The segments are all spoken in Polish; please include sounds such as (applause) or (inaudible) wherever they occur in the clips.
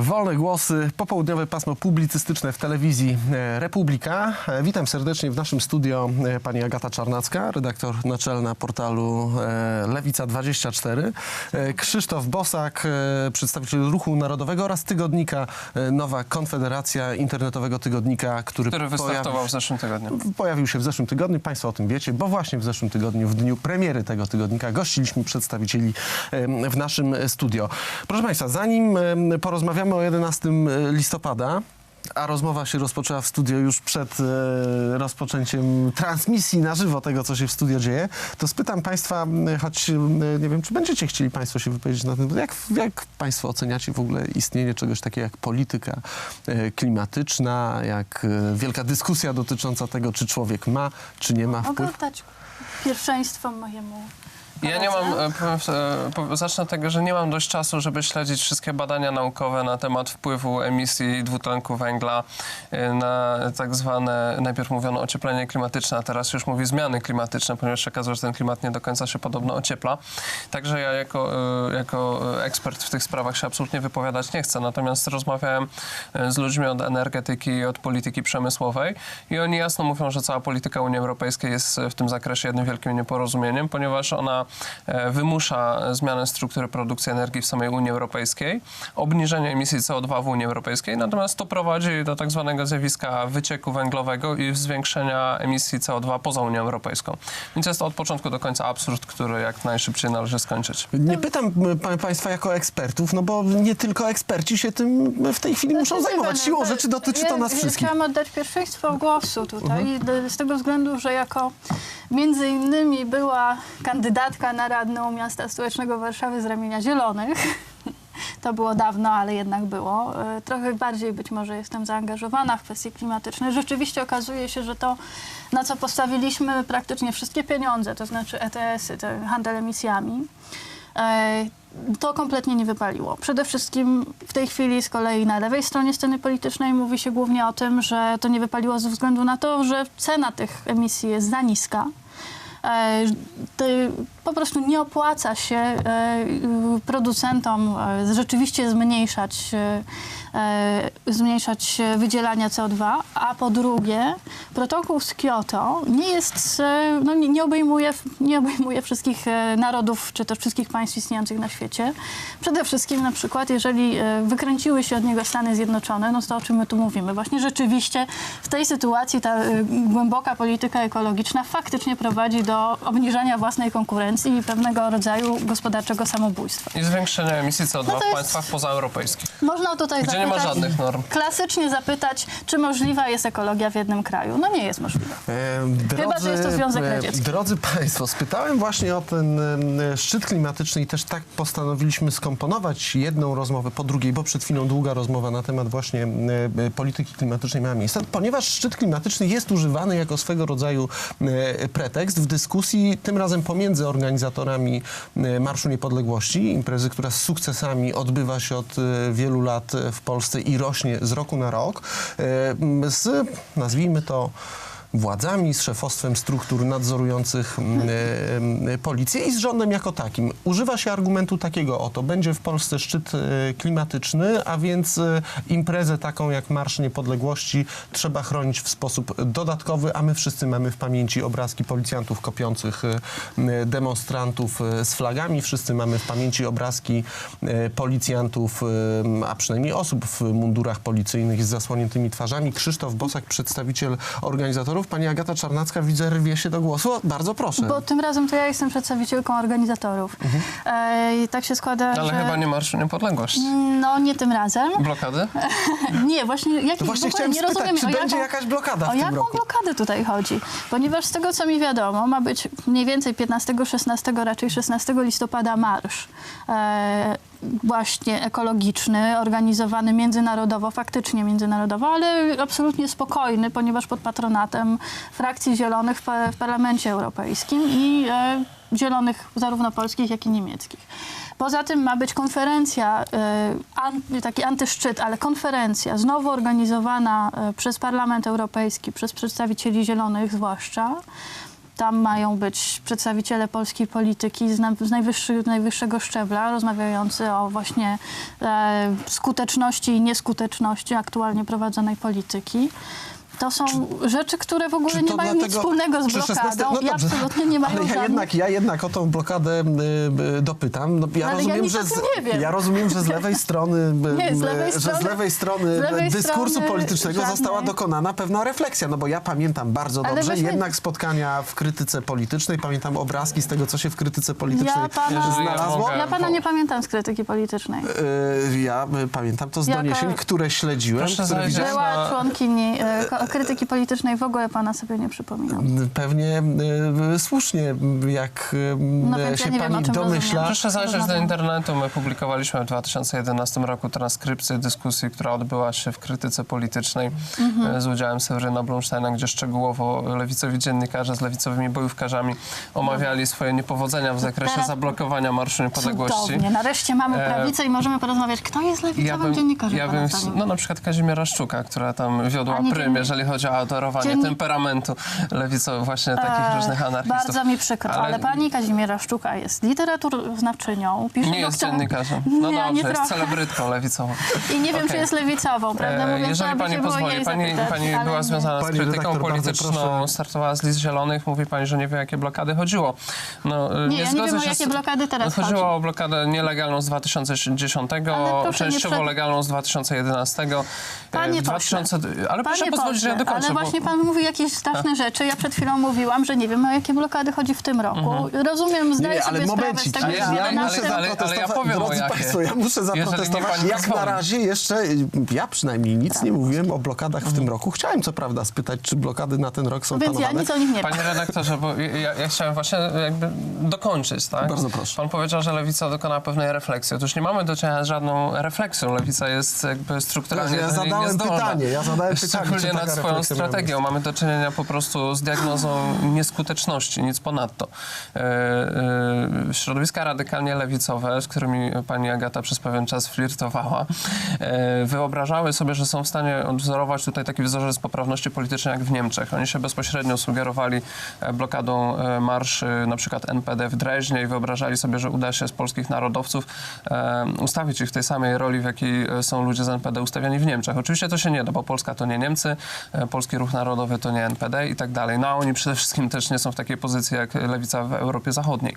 Wolne głosy, popołudniowe pasmo publicystyczne w telewizji e, Republika. E, Witam serdecznie w naszym studio e, pani Agata Czarnacka, redaktor naczelna portalu e, Lewica24, e, Krzysztof Bosak, przedstawiciel Ruchu Narodowego oraz tygodnika Nowa Konfederacja, internetowego tygodnika, który, który pojawił, wystartował w zeszłym tygodniu. pojawił się w zeszłym tygodniu. Państwo o tym wiecie, bo właśnie w zeszłym tygodniu, w dniu premiery tego tygodnika, gościliśmy przedstawicieli w naszym studio. Proszę Państwa, zanim em, porozmawiamy o 11 listopada, a rozmowa się rozpoczęła w studio już przed e, rozpoczęciem transmisji na żywo tego, co się w studio dzieje, to spytam Państwa, choć nie wiem, czy będziecie chcieli Państwo się wypowiedzieć na ten temat, jak, jak Państwo oceniacie w ogóle istnienie czegoś takiego jak polityka e, klimatyczna, jak e, wielka dyskusja dotycząca tego, czy człowiek ma, czy nie ma Mogę wpływu? oddać pierwszeństwo mojemu Ja nie mam, e, e, zacznę od tego, że nie mam dość czasu, żeby śledzić wszystkie badania naukowe na temat wpływu emisji dwutlenku węgla e, na tak zwane, najpierw mówiono ocieplenie klimatyczne, a teraz już mówi zmiany klimatyczne, ponieważ się że ten klimat nie do końca się podobno ociepla. Także ja jako, jako ekspert w tych sprawach się absolutnie wypowiadać nie chcę. Natomiast rozmawiałem z ludźmi od energetyki i od polityki przemysłowej i oni jasno mówią, że cała polityka Unii Europejskiej jest w tym zakresie jednym wielkim nieporozumieniem, ponieważ ona wymusza zmianę struktury produkcji energii w samej Unii Europejskiej, obniżenie emisji CO2 w Unii Europejskiej, natomiast to prowadzi do tak zwanego zjawiska wycieku węglowego i zwiększenia emisji CO2 poza Unią Europejską. Więc jest to od początku do końca absurd, który jak najszybciej należy skończyć. Nie pytam Państwa jako ekspertów, no bo nie tylko eksperci się tym w tej chwili muszą Znaczy, zajmować. Siłą rzeczy dotyczy to nas wszystkich. Mhm. Chciałam oddać pierwszeństwo głosu tutaj, d- z tego względu, że jako między innymi była kandydatka na radną miasta stołecznego Warszawy z ramienia Zielonych. (laughs) To było dawno, ale jednak było. E, Trochę bardziej być może jestem zaangażowana w kwestie klimatyczne. Rzeczywiście okazuje się, że to, na co postawiliśmy praktycznie wszystkie pieniądze, to znaczy ETS-y, handel emisjami, e, to kompletnie nie wypaliło. Przede wszystkim w tej chwili z kolei na lewej stronie sceny politycznej mówi się głównie o tym, że to nie wypaliło ze względu na to, że cena tych emisji jest za niska. E, Po prostu nie opłaca się e, producentom e, rzeczywiście zmniejszać, zmniejszać wydzielania CO2, a po drugie protokół z Kioto nie jest, no nie, obejmuje, nie obejmuje wszystkich narodów, czy też wszystkich państw istniejących na świecie. Przede wszystkim na przykład, jeżeli wykręciły się od niego Stany Zjednoczone, no to o czym my tu mówimy? Właśnie rzeczywiście w tej sytuacji ta głęboka polityka ekologiczna faktycznie prowadzi do obniżania własnej konkurencji i pewnego rodzaju gospodarczego samobójstwa. I zwiększenia emisji CO2 No to w jest- państwach pozaeuropejskich. Można tutaj Gdzie nie ma zapytać, żadnych norm. klasycznie zapytać, czy możliwa jest ekologia w jednym kraju. No nie jest możliwa. E, Chyba, że jest to Związek e, Radziecki. Drodzy Państwo, spytałem właśnie o ten e, szczyt klimatyczny i też tak postanowiliśmy skomponować jedną rozmowę po drugiej, bo przed chwilą długa rozmowa na temat właśnie e, e, polityki klimatycznej miała miejsce, ponieważ szczyt klimatyczny jest używany jako swego rodzaju e, pretekst w dyskusji, tym razem pomiędzy organizatorami e, Marszu Niepodległości, imprezy, która z sukcesami odbywa się od e, wielu lat w Polsce i rośnie z roku na rok, e, z, nazwijmy to, władzami, z szefostwem struktur nadzorujących m, e, e, policję i z rządem jako takim. Używa się argumentu takiego oto, będzie w Polsce szczyt e, klimatyczny, a więc imprezę taką jak Marsz Niepodległości trzeba chronić w sposób dodatkowy, a my wszyscy mamy w pamięci obrazki policjantów kopiących demonstrantów z flagami, wszyscy mamy w pamięci obrazki policjantów, a przynajmniej osób w mundurach policyjnych z zasłoniętymi twarzami. Krzysztof Bosak, przedstawiciel organizatorów. Pani Agata Czarnacka, widzę, rwie się do głosu. Bardzo proszę. Bo tym razem to ja jestem przedstawicielką organizatorów. E, I tak się składa, Ale że... chyba nie Marszu Niepodległości. No, nie tym razem. Blokady? (laughs) Nie, właśnie, jakiś, To właśnie w ogóle chciałem nie spytać, rozumiem, czy będzie jaką, jakaś blokada w o jaką roku? blokadę tutaj chodzi? Ponieważ z tego, co mi wiadomo, ma być mniej więcej 15-16, raczej 16 listopada marsz. E, właśnie ekologiczny, organizowany międzynarodowo, faktycznie międzynarodowo, ale absolutnie spokojny, ponieważ pod patronatem frakcji zielonych w, pa- w Parlamencie Europejskim i e, zielonych zarówno polskich, jak i niemieckich. Poza tym ma być konferencja, e, taki antyszczyt, ale konferencja znowu organizowana e, przez Parlament Europejski, przez przedstawicieli zielonych zwłaszcza, Tam mają być przedstawiciele polskiej polityki z, na, z najwyższy, najwyższego szczebla, rozmawiający o właśnie e, skuteczności i nieskuteczności aktualnie prowadzonej polityki. To są rzeczy, które w ogóle Czy nie mają nic dlatego- wspólnego z czy 16 blokadą no i dobrze, absolutnie nie mają Ale ja żadnych... jednak, ja jednak o tą blokadę y, y, dopytam. No, ja, Ale ja rozumiem, nic że z, nie wiem. ja rozumiem, że z lewej (laughs) strony, y, Nie, z y, lewej że z strony- lewej strony z lewej dyskursu strony politycznego żadnej- została dokonana pewna refleksja. No bo ja pamiętam bardzo dobrze weźmy- jednak spotkania w krytyce politycznej, pamiętam obrazki z tego, co się w krytyce politycznej Ja pana, ja znalazło. mogę- ja pana nie pamiętam z krytyki politycznej. Y, Ja y, pamiętam to z Jaka- doniesień, które śledziłem, Proszę które widziałem. na- Była członkini ko- krytyki politycznej, w ogóle pana sobie nie przypominam. Pewnie y, słusznie, jak y, No ja się wiem, pani czym domyśla. rozumiem. Proszę zajrzeć do internetu. My publikowaliśmy w 2011 roku transkrypcję dyskusji, która odbyła się w krytyce politycznej Mhm. e, z udziałem Seweryna Blumsteina, gdzie szczegółowo lewicowi dziennikarze z lewicowymi bojówkarzami omawiali swoje niepowodzenia w zakresie teraz- zablokowania Marszu Niepodległości. Cudownie, nareszcie mamy E, prawicę i możemy porozmawiać, kto jest lewicowym Ja bym, dziennikarzem. ja bym, no na przykład Kazimiera Szczuka, która tam wiodła prym, dziennik- jeżeli chodzi o adorowanie dziennik- temperamentu lewicowych, właśnie takich E, różnych anarchistów. Bardzo mi przykro, ale, Ale- pani Kazimiera Sztuka jest literaturznawczynią, pisze Nie jest dziennikarzem. No nie, dobrze, nie jest trochę. celebrytką lewicową. I nie wiem, Okej. czy jest lewicową, prawda? E, Mówiąc, Jeżeli pani pozwoli, pani, zapytać, pani była nie. związana z Pani krytyką redaktor, bardzo polityczną, startowała z list zielonych, mówi pani, że nie wie, o jakie blokady chodziło. No, Nie, ja nie wiem, o jakie z- blokady teraz Chodziło chodzi. o blokadę nielegalną z 2010, proszę nie częściowo przed- legalną z 2011. E, Panie w 2000, ale proszę pozwolić, ja dokończę. ale bo- właśnie pan mówi jakieś straszne rzeczy. Ja przed chwilą mówiłam, że nie wiem, o jakie blokady chodzi w tym roku. Rozumiem, Nie, zdaję nie, ale sobie sprawę z tego, ale- że ja, ja muszę tym- ale- zaprotestować, ja powiem, drodzy. Państwo, ja muszę zaprotestować. Jak na razie jeszcze, ja przynajmniej nic nie mówiłem o blokadach w tym roku. Chciałem co prawda spytać, czy blokady na ten rok są Więc ja nic o nich nie wiem. Panie redaktorze, bo ja, ja chciałem właśnie jakby dokończyć, tak? Bardzo proszę. Pan powiedział, że lewica dokonała pewnej refleksji. Otóż nie mamy do czynienia z żadną refleksją. Lewica jest jakby strukturalnie Ja niej zadałem pytanie, ja zadałem pytanie, Szczególnie czy taka nad swoją strategią. Mamy do czynienia po prostu z diagnozą nieskuteczności, nic ponadto. E, e, Środowiska radykalnie lewicowe, z którymi pani Agata przez pewien czas flirtowała, e, wyobrażały sobie, że są w stanie odwzorować tutaj taki wzorzec poprawności politycznej jak w Niemczech. Oni się bezpośrednio sugerowali blokadą marszy na przykład NPD w Dreźnie i wyobrażali sobie, że uda się z polskich narodowców ustawić ich w tej samej roli, w jakiej są ludzie z NPD ustawiani w Niemczech. Oczywiście to się nie da, bo Polska to nie Niemcy, Polski Ruch Narodowy to nie NPD i tak dalej. No a oni przede wszystkim też nie są w takiej pozycji jak lewica w Europie Zachodniej.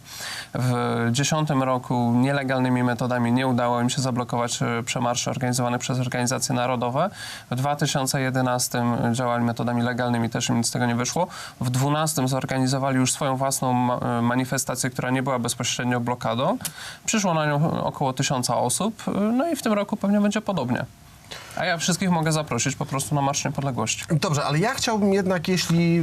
W 2010 roku nielegalnymi metodami nie udało im się zablokować e, przemarszy organizowane przez organizacje narodowe. W 2011 działali metodami legalnymi, też im nic z tego nie wyszło. W 2012 zorganizowali już swoją własną e, manifestację, która nie była bezpośrednio blokadą. Przyszło na nią około tysiąca osób, e, no i w tym roku pewnie będzie podobnie. A ja wszystkich mogę zaprosić po prostu na Marsz Niepodległości. Dobrze, ale ja chciałbym jednak, jeśli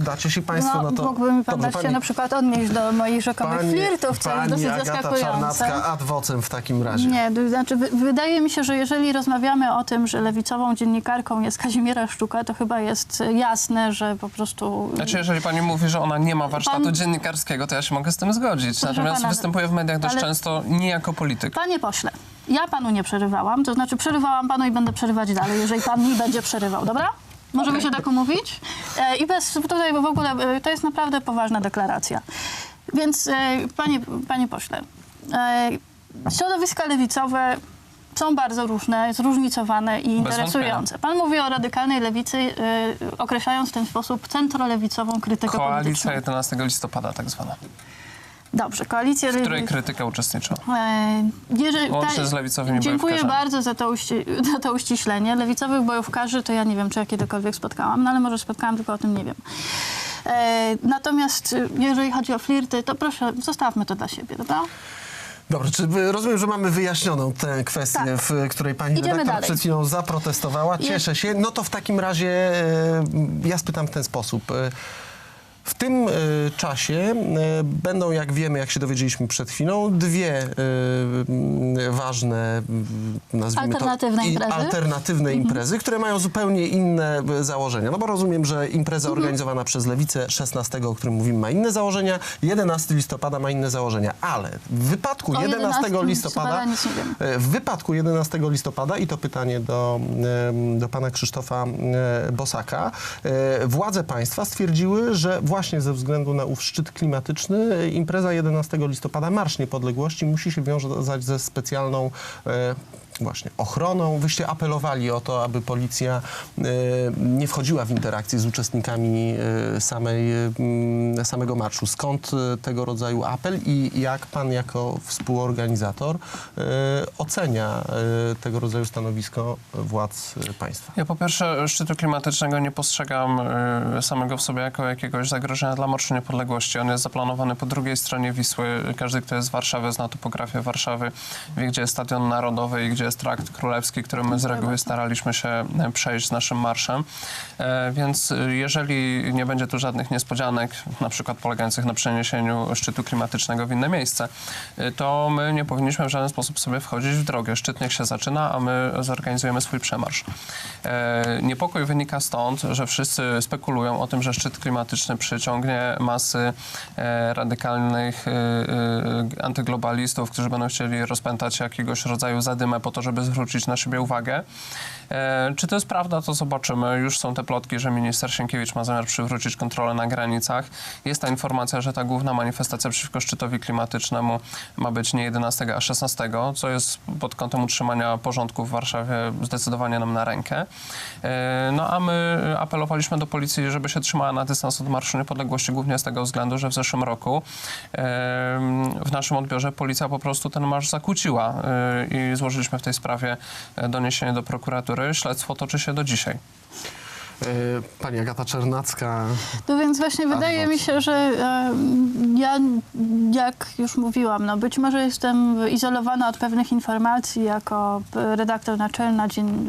y, dacie się Państwo, no, No, to... mógłby mi pan Dobrze, dać się na przykład odnieść do moich rzekomych flirtów, co jest pani dosyć Agata zaskakujące. Czarnacka ad vocem w takim razie. Nie, to znaczy wy- wydaje mi się, że jeżeli rozmawiamy o tym, że lewicową dziennikarką jest Kazimiera Sztuka, to chyba jest jasne, że po prostu... Znaczy, jeżeli pani mówi, że ona nie ma warsztatu Pan- dziennikarskiego, to ja się mogę z tym zgodzić. Proszę Natomiast pana, występuje w mediach dość ale- często nie jako polityk. Panie pośle, ja panu nie przerywałam, to znaczy przerywałam panu i będę przerywać dalej, jeżeli pan mi będzie przerywał, dobra? Możemy się tak umówić? E, I bez tutaj w ogóle, e, to jest naprawdę poważna deklaracja. Więc, e, panie, panie pośle, e, środowiska lewicowe są bardzo różne, zróżnicowane i interesujące. Pan mówi o radykalnej lewicy, e, określając w ten sposób centrolewicową krytykę Koalicja polityczną. 11 listopada tak zwana, Dobrze, koalicja w której krytyka uczestniczyła. E, Jeżeli, Łącznie z lewicowymi Dziękuję bardzo za to, uści, za to uściślenie. Lewicowych bojówkarzy to ja nie wiem, czy ja kiedykolwiek spotkałam, no ale może spotkałam, tylko o tym nie wiem. E, natomiast y, jeżeli chodzi o flirty, to proszę, zostawmy to dla siebie, dobra? Dobrze, czy rozumiem, że mamy wyjaśnioną tę kwestię, Tak. w której pani Idziemy redaktor dalej. przed chwilą zaprotestowała. Cieszę się. No to w takim razie e, ja spytam w ten sposób. E, W tym e, czasie e, będą, jak wiemy, jak się dowiedzieliśmy przed chwilą, dwie e, ważne, nazwijmy Alternatywne to, imprezy. alternatywne imprezy, które mają zupełnie inne założenia. No bo rozumiem, że impreza organizowana przez Lewicę 16, o którym mówimy, ma inne założenia, 11 listopada ma inne założenia, ale w wypadku O 11 11 listopada, listopada w wypadku 11 listopada, i to pytanie do, do pana Krzysztofa Bosaka, władze państwa stwierdziły, że właśnie właśnie ze względu na ów szczyt klimatyczny impreza 11 listopada, Marsz Niepodległości musi się wiązać ze specjalną e, właśnie ochroną. Wyście apelowali o to, aby policja e, nie wchodziła w interakcję z uczestnikami e, samej, e, m, samego marszu. Skąd e, tego rodzaju apel i jak pan jako współorganizator ocenia tego rodzaju stanowisko władz państwa? Ja po pierwsze szczytu klimatycznego nie postrzegam samego w sobie jako jakiegoś zagrożenia dla Marszu Niepodległości. On jest zaplanowany po drugiej stronie Wisły. Każdy, kto jest z Warszawy, zna topografię Warszawy, wie, gdzie jest Stadion Narodowy i gdzie jest Trakt Królewski, którym my z reguły staraliśmy się e, przejść z naszym marszem. E, Więc jeżeli nie będzie tu żadnych niespodzianek, na przykład polegających na przeniesieniu szczytu klimatycznego w inne miejsce, y, to my nie powinniśmy w żaden sposób sobie wchodzić w drogę. Szczyt niech się zaczyna, a my zorganizujemy swój przemarsz. E, Niepokój wynika stąd, że wszyscy spekulują o tym, że szczyt klimatyczny przyciągnie masy e, radykalnych e, e, antyglobalistów, którzy będą chcieli rozpętać jakiegoś rodzaju zadymę po to, żeby zwrócić na siebie uwagę. E, Czy to jest prawda, to zobaczymy. Już są te plotki, że minister Sienkiewicz ma zamiar przywrócić kontrolę na granicach. Jest ta informacja, że ta główna manifestacja przeciwko szczytowi klimatycznemu ma być nie 11, a 16, co jest pod kątem utrzymania porządku w Warszawie zdecydowanie nam na rękę. E, No a my apelowaliśmy do policji, żeby się trzymała na dystans od Marszu Niepodległości, głównie z tego względu, że w zeszłym roku e, w naszym odbiorze policja po prostu ten marsz zakłóciła i złożyliśmy w tej sprawie e, doniesienie do prokuratury. Śledztwo toczy się do dzisiaj. E, Pani Agata Czernacka, No więc właśnie wydaje mi się, że e, ja, jak już mówiłam, no być może jestem izolowana od pewnych informacji jako redaktor naczelna dzien,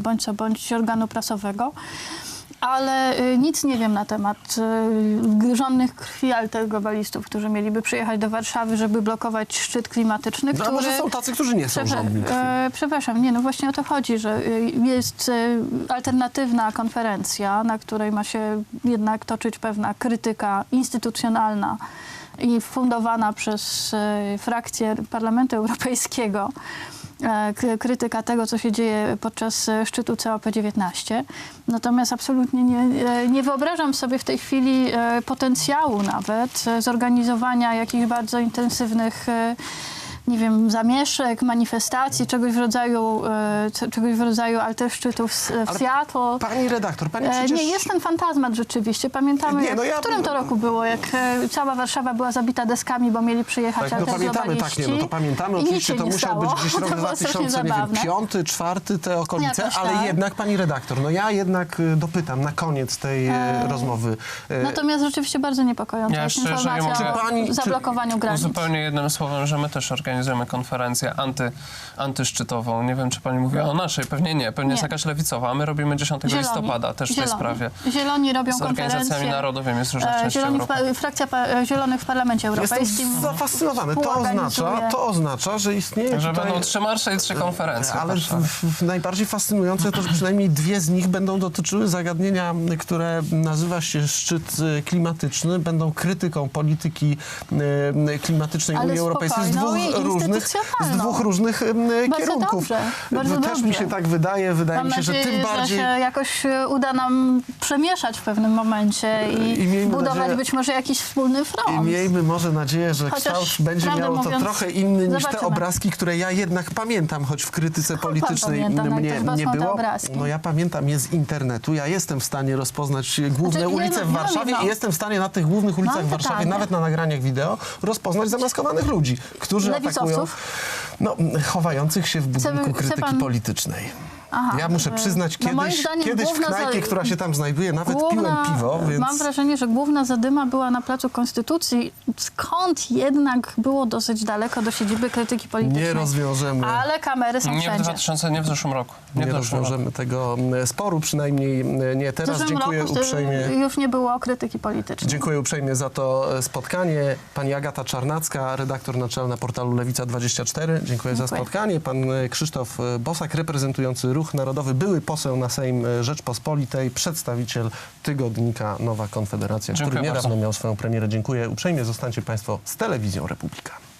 bądź co bądź organu prasowego, ale y, nic nie wiem na temat y, żadnych krwi altergobalistów, którzy mieliby przyjechać do Warszawy, żeby blokować szczyt klimatyczny, no, który... może są tacy, którzy nie są żądni krwi? e, przepraszam, nie, no właśnie o to chodzi, że y, jest alternatywna konferencja, na której ma się jednak toczyć pewna krytyka instytucjonalna i fundowana przez frakcję Parlamentu Europejskiego. E, Krytyka tego, co się dzieje podczas e, szczytu COP19. Natomiast absolutnie nie, e, nie wyobrażam sobie w tej chwili potencjału nawet zorganizowania jakichś bardzo intensywnych nie wiem, zamieszek, manifestacji, czegoś w rodzaju, e, czegoś w rodzaju alterszczytów w, w Ale Seattle. Pani redaktor, pani E, przecież... Nie, jest ten fantazmat rzeczywiście. Pamiętamy, Nie, jak, no ja- w którym to roku było, jak e, cała Warszawa była zabita deskami, bo mieli przyjechać Tak, no pamiętamy, tak, nie, no to pamiętamy. I nic Oczywiście się to nie musiał stało. być gdzieś (laughs) rok To było strasznie 2000, nie wiem, zabawne. piąty, czwarty, te okolice, Jakoś ale tak. jednak, pani redaktor, no ja jednak dopytam na koniec tej e, E, rozmowy. E, Natomiast rzeczywiście bardzo niepokojąca Ja jest informacja o pani- czy- zablokowaniu granic. Zupełnie jednym słowem, że my też organizujemy konferencję anty, antyszczytową. Nie wiem, czy pani mówiła o naszej, pewnie nie, pewnie jest Nie. jakaś lewicowa, a my robimy 10 Zieloni. listopada też w tej sprawie. Zieloni robią Z organizacjami konferencję. narodowymi z różnych E, części Zieloni w, Europy. frakcja pa, e, Zielonych w Parlamencie Europejskim. Jestem zafascynowany. To oznacza, to oznacza, że istnieje Że tutaj... będą trzy marsze i trzy konferencje. Ale w, w, najbardziej fascynujące to, że przynajmniej dwie z nich będą dotyczyły zagadnienia, które nazywa się szczyt e, klimatyczny, będą krytyką polityki klimatycznej Ale Unii Europejskiej z dwóch różnych, z dwóch różnych e, Bardzo kierunków. dobrze, bardzo no, też mi dobrze. się tak wydaje, wydaje Mam mi się, że nadzieję, tym bardziej... że się jakoś e, uda nam przemieszać w pewnym momencie i, I budować nadzieję- być może jakiś wspólny I front. miejmy może nadzieję, że Chociaż, kształt będzie miał to mówiąc, trochę inny niż te zobaczymy. obrazki, które ja jednak pamiętam, choć w krytyce politycznej pamięta, no i mnie chyba nie te było. No ja pamiętam je z internetu. Ja jestem w stanie rozpoznać główne Znaczy, ulice ja- w Warszawie i no. jestem w stanie na tych głównych ulicach Mam w Warszawie, pytanie. nawet na nagraniach wideo, rozpoznać zamaskowanych ludzi, którzy? Atakują no, chowających się w budynku krytyki politycznej. Aha, ja muszę e, przyznać, no moim kiedyś, zdaniem kiedyś w główna za- knajpie, która się tam znajduje, nawet Główna- piłem piwo, więc... Mam wrażenie, że główna zadyma była na Placu Konstytucji, skąd jednak było dosyć daleko do siedziby krytyki politycznej. Nie rozwiążemy. Ale kamery są Nie w wszędzie. 2000, nie w zeszłym roku. Nie, Nie w zeszłym roku. rozwiążemy tego mm, sporu, przynajmniej mm, nie W teraz. zeszłym Dziękuję roku uprzejmie. już nie było krytyki politycznej. Dziękuję uprzejmie za to e, spotkanie. Pani Agata Czarnacka, redaktor naczelna portalu Lewica24. Dziękuję, za Dziękuję. spotkanie. Pan e, Krzysztof e, Bosak, reprezentujący Ruch Narodowy, były poseł na Sejm e, Rzeczpospolitej, przedstawiciel tygodnika Nowa Konfederacja, Dziękuję który niedawno bardzo. miał swoją premierę. Dziękuję uprzejmie. Zostańcie Państwo z Telewizją Republika.